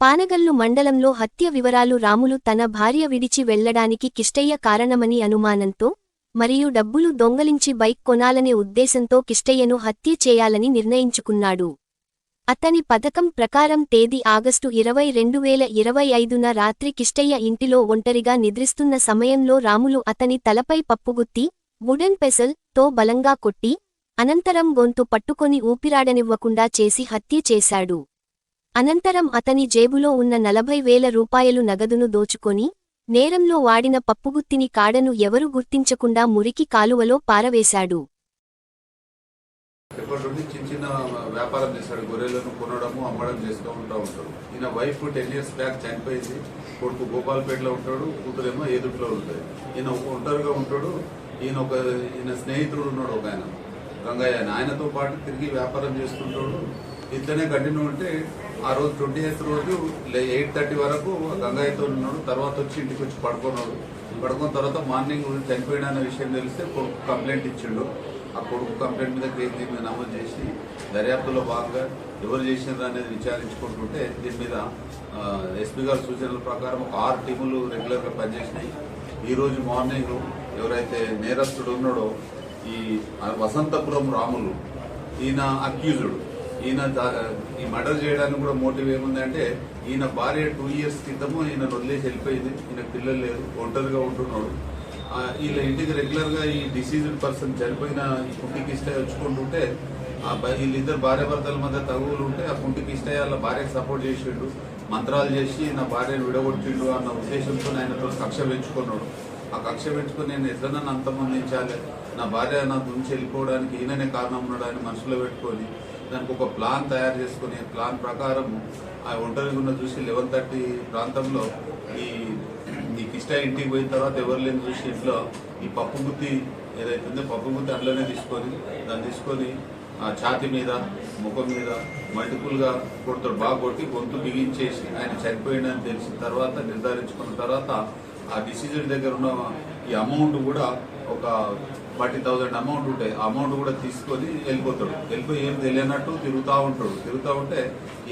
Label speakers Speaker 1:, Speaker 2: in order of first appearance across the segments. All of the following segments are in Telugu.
Speaker 1: పానగల్లు మండలంలో హత్య వివరాలు రాములు తన భార్య విడిచి వెళ్ళడానికి కిష్టయ్య కారణమని అనుమానంతో మరియు డబ్బులు దొంగలించి బైక్ కొనాలనే ఉద్దేశంతో కిష్టయ్యను హత్య చేయాలని నిర్ణయించుకున్నాడు. అతని పథకం ప్రకారం తేదీ ఆగస్టు ఇరవై రెండు వేల ఇరవై ఐదున రాత్రి కిష్టయ్య ఇంటిలో ఒంటరిగా నిద్రిస్తున్న సమయంలో రాములు అతని తలపై పప్పుగుత్తి వుడెన్ పెసల్తో బలంగా కొట్టి అనంతరం గొంతు పట్టుకొని ఊపిరాడనివ్వకుండా చేసి హత్య చేశాడు. అనంతరం అతని జేబులో ఉన్న నలభై వేల రూపాయలు నగదును దోచుకొని నేరంలో వాడిన పప్పుగుత్తిని కాడను ఎవరు గుర్తించకుండా మురికి కాలువలో పారవేశాడు.
Speaker 2: ఇప్పటి నుండి చిన్న చిన్న వ్యాపారం చేశాడు. గొర్రెలను కొనడము అమ్మడం చేస్తూ ఉంటా ఉంటాడు. ఈయన వైఫ్ టెన్ ఇయర్స్ బ్యాక్ చనిపోయింది. కొడుకు గోపాల్పేటలో ఉంటాడు. కూతురేమో ఏదుట్లో ఉంటుంది ఈయన ఒంటరిగా ఉంటాడు. ఈయన ఒక ఈయన స్నేహితుడు ఉన్నాడు ఒక ఆయన. గంగయ్య ఆయనతో పాటు తిరిగి వ్యాపారం చేస్తుంటాడు. ఇంతనే కంటిన్యూ ఉంటే ఆ రోజు ట్వంటీ ఎయిత్ రోజు ఎయిట్ థర్టీ వరకు గంగాయతో ఉన్నాడు. తర్వాత వచ్చి ఇంటికి వచ్చి పడుకున్నాడు. పడుకున్న తర్వాత మార్నింగ్ చనిపోయిన అనే విషయం తెలిస్తే కొడుకు కంప్లైంట్ ఇచ్చిండు. ఆ కొడుకు కంప్లైంట్ మీద కేసు దీని మీద నమోదు చేసి దర్యాప్తులో భాగంగా ఎవరు చేసినారు అనేది విచారించుకుంటుంటే దీని మీద ఎస్పీ గారి సూచనల ప్రకారం ఒక ఆరు టీములు రెగ్యులర్గా పనిచేసినాయి. ఈరోజు మార్నింగ్ ఎవరైతే నేరస్తుడు ఉన్నాడో ఈ వసంతపురం రాములు ఈయన అక్యూజుడు. ఈయన ఈ మర్డర్ చేయడానికి కూడా మోటివ్ ఏముందంటే ఈయన భార్య టూ ఇయర్స్ క్రితము ఈయన వదిలేసి వెళ్ళిపోయింది. ఈయన పిల్లలు లేరు ఒంటరిగా ఉంటున్నాడు. వీళ్ళ ఇంటికి రెగ్యులర్గా ఈ డిసీజ్డ్ పర్సన్ చనిపోయిన ఈ కుంటికి ఇష్ట వచ్చుకుంటుంటే ఆ వీళ్ళిద్దరు భార్య భర్తల మధ్య తగువులు ఉంటే ఆ కుంటికి ఇష్ట వాళ్ళ భార్యకు సపోర్ట్ చేసిండు మంత్రాలు చేసి నా భార్యను విడగొట్టిండు అన్న ఉద్దేశంతో ఆయనతో కక్ష పెంచుకున్నాడు. ఆ కక్ష పెట్టుకుని నేను ఎట్లనన్ను అంతమందించాలి నా భార్య నా నుంచి వెళ్ళిపోవడానికి ఈయననే కారణం ఉన్నాడని అని మనసులో పెట్టుకొని దానికి ఒక ప్లాన్ తయారు చేసుకుని ప్లాన్ ప్రకారం ఆ ఒంటరి ఉన్న చూసి లెవెన్ థర్టీ ప్రాంతంలో ఈ నీకు ఇష్ట ఇంటికి పోయిన తర్వాత ఎవరు లేని చూసి ఇంట్లో ఈ పప్పు గుత్తి ఏదైతుందో పప్పు గుత్తి అందులోనే తీసుకొని దాన్ని తీసుకొని ఆ ఛాతి మీద ముఖం మీద మల్టిపుల్గా కొడతాడు బాగా కొట్టి గొంతు బిగించేసి ఆయన చనిపోయిందని తెలిసిన తర్వాత నిర్ధారించుకున్న తర్వాత ఆ డిసిజన్ దగ్గర ఉన్న ఈ అమౌంట్ కూడా ఒక ఫార్టీ థౌసండ్ అమౌంట్ ఉంటాయి ఆ అమౌంట్ కూడా తీసుకొని వెళ్ళిపోతాడు. వెళ్ళిపోయి ఏం తెలియనట్టు తిరుగుతూ ఉంటాడు. తిరుగుతూ ఉంటే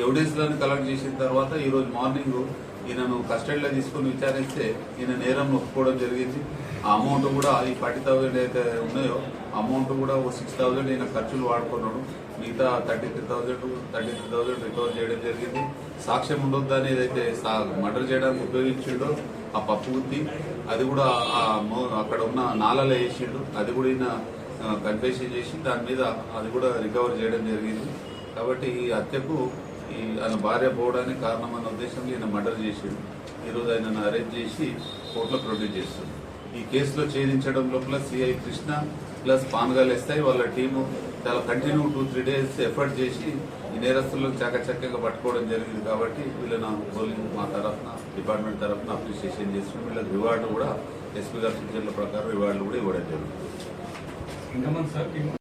Speaker 2: ఎవిడెన్స్లను కలెక్ట్ చేసిన తర్వాత ఈరోజు మార్నింగ్ ఈయనను కస్టడీలో తీసుకుని విచారిస్తే ఈయన నేరం ఒప్పుకోవడం జరిగింది. ఆ అమౌంట్ కూడా ఈ ఫార్టీ థౌసండ్ అయితే ఉన్నాయో అమౌంట్ కూడా ఓ సిక్స్ థౌసండ్ ఈయన ఖర్చులు వాడుకున్నాడు. మిగతా thirty three thousand thirty three thousand recover చేయడం జరిగింది. సాక్ష్యం ఉండొద్దని ఏదైతే మర్డర్ చేయడానికి ఉపయోగించిండో ఆ పప్పు గుత్తి అది కూడా ఆ అక్కడ ఉన్న నాలలో వేసిండు. అది కూడా ఈయన కన్ఫెషన్ చేసి దాని మీద అది కూడా రికవర్ చేయడం జరిగింది. కాబట్టి ఈ హత్యకు ఈ ఆయన భార్య పోవడానికి కారణమైన ఉద్దేశంలో ఈయన మర్డర్ చేసాడు. ఈరోజు ఆయనను అరెస్ట్ చేసి కోర్టులో ప్రొడ్యూస్ చేస్తుంది. ఈ కేసులో ఛేదించడం లోపల CI Krishna plus Pangal SI వాళ్ళ టీము చాలా continue two three days effort చేసి ఈ నేరస్తులను చాకచక్యంగా పట్టుకోవడం జరిగింది కాబట్టి వీళ్ళను పోలింగ్ మా తరఫున డిపార్ట్మెంట్ తరఫున అప్రిషియేషన్ చేస్తున్నాం వీళ్ళకి రివార్డు కూడా ఎస్పీ గారి సూచనల ప్రకారం రివార్డులు కూడా ఇవ్వడం జరుగుతుంది.
Speaker 3: Sir team?